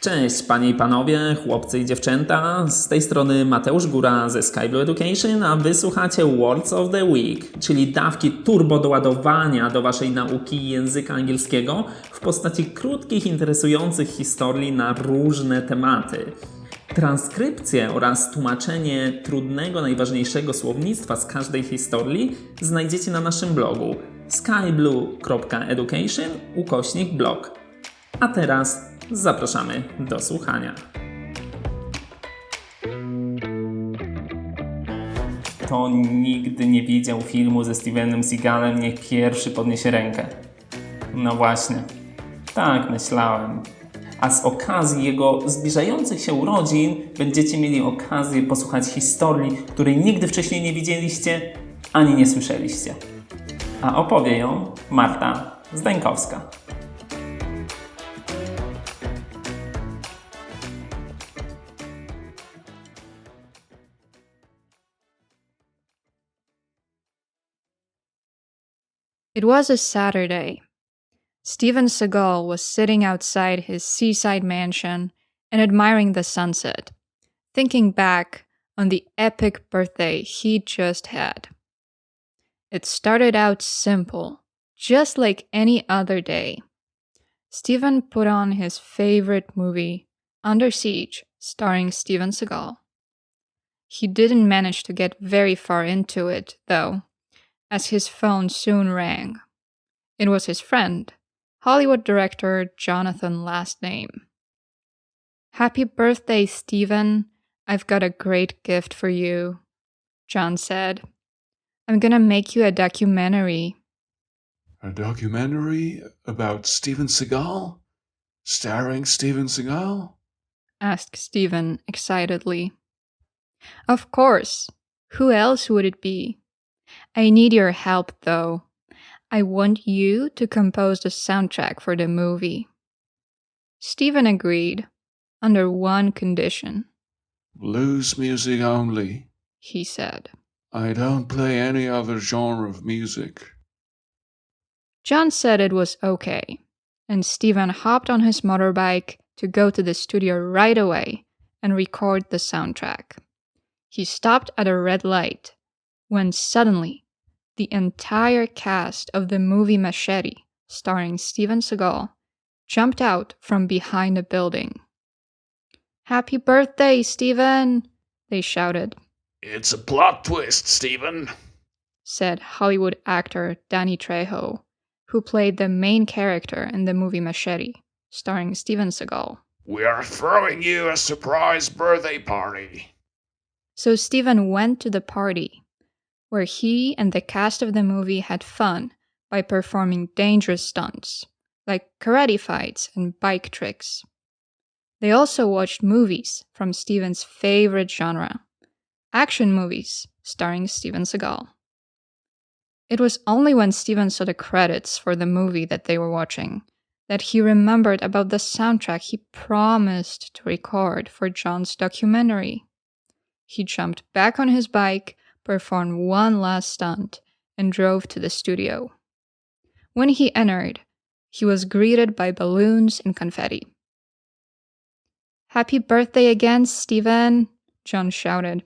Cześć panie i panowie, chłopcy i dziewczęta. Z tej strony Mateusz Góra ze Sky Blue Education, a wysłuchacie Words of the Week, czyli dawki turbo doładowania do waszej nauki języka angielskiego w postaci krótkich, interesujących historii na różne tematy. Transkrypcję oraz tłumaczenie trudnego, najważniejszego słownictwa z każdej historii znajdziecie na naszym blogu skyblue.education ukośnik blog. A teraz zapraszamy do słuchania. Kto nigdy nie widział filmu ze Stevenem Seagalem, niech pierwszy podniesie rękę. No właśnie, tak myślałem. A z okazji jego zbliżających się urodzin będziecie mieli okazję posłuchać historii, której nigdy wcześniej nie widzieliście ani nie słyszeliście. A opowie ją Marta Zdańkowska. It was a Saturday. Steven Seagal was sitting outside his seaside mansion and admiring the sunset, thinking back on the epic birthday he'd just had. It started out simple, just like any other day. Steven put on his favorite movie, Under Siege, starring Steven Seagal. He didn't manage to get very far into it, though, as his phone soon rang. It was his friend, Hollywood director Jonathan Last Name. Happy birthday, Stephen. I've got a great gift for you, John said. I'm gonna make you a documentary. A documentary about Steven Seagal? Starring Steven Seagal? asked Steven excitedly. Of course. Who else would it be? I need your help, though. I want you to compose the soundtrack for the movie. Stephen agreed, under one condition, Blues music only. he said. I don't play any other genre of music. John said it was okay, and Stephen hopped on his motorbike to go to the studio right away and record the soundtrack. He stopped at a red light when suddenly the entire cast of the movie Machete, starring Steven Seagal, jumped out from behind a building. Happy birthday, Steven! They shouted, It's a plot twist, Steven. said Hollywood actor Danny Trejo, who played the main character in the movie Machete, starring Steven Seagal. We are throwing you a surprise birthday party. So Steven went to the party, where he and the cast of the movie had fun by performing dangerous stunts, like karate fights and bike tricks. They also watched movies from Steven's favorite genre action movies starring Steven Seagal. It was only when Steven saw the credits for the movie that they were watching that he remembered about the soundtrack he promised to record for John's documentary. He jumped back on his bike, performed one last stunt, and drove to the studio. When he entered, he was greeted by balloons and confetti. Happy birthday again, Steven! John shouted.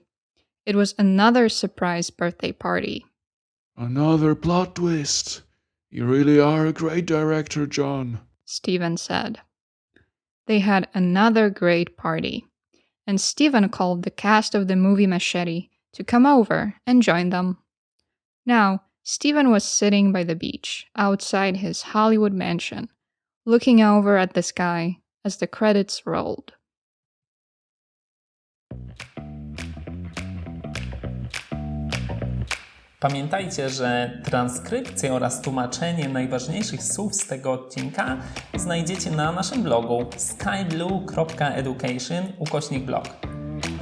It was another surprise birthday party. Another plot twist. You really are a great director, John. Stephen said. They had another great party, and Stephen called the cast of the movie Machete to come over and join them. Now, Stephen was sitting by the beach outside his Hollywood mansion, looking over at the sky as the credits rolled. Pamiętajcie, że transkrypcję oraz tłumaczenie najważniejszych słów z tego odcinka znajdziecie na naszym blogu skyblue.education ukośnik blog.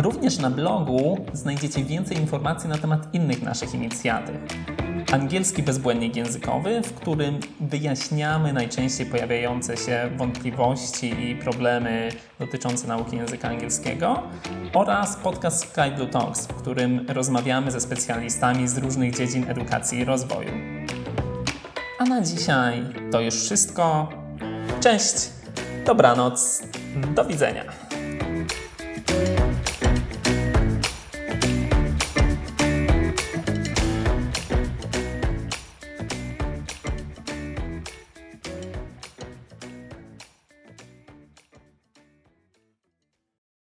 Również na blogu znajdziecie więcej informacji na temat innych naszych inicjatyw. Angielski bezbłędnik językowy, w którym wyjaśniamy najczęściej pojawiające się wątpliwości i problemy dotyczące nauki języka angielskiego oraz podcast Sky Blue Talks, w którym rozmawiamy ze specjalistami z różnych dziedzin edukacji i rozwoju. A na dzisiaj to już wszystko. Cześć, dobranoc Do widzenia.